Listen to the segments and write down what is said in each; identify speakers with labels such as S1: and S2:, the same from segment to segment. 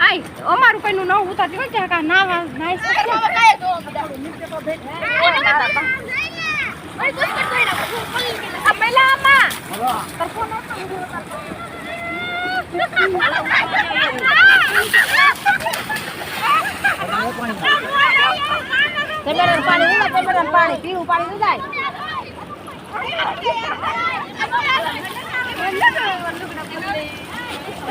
S1: આય, અમાર ઉપરનું નવ ઉતારતી હોય ત્યાં કા નાવા, નાઈ
S2: પાણી પીવું, પાણી જાય.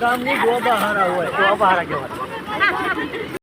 S3: ગામની બહાર આવું હોય ડોબા બહાર કહેવાય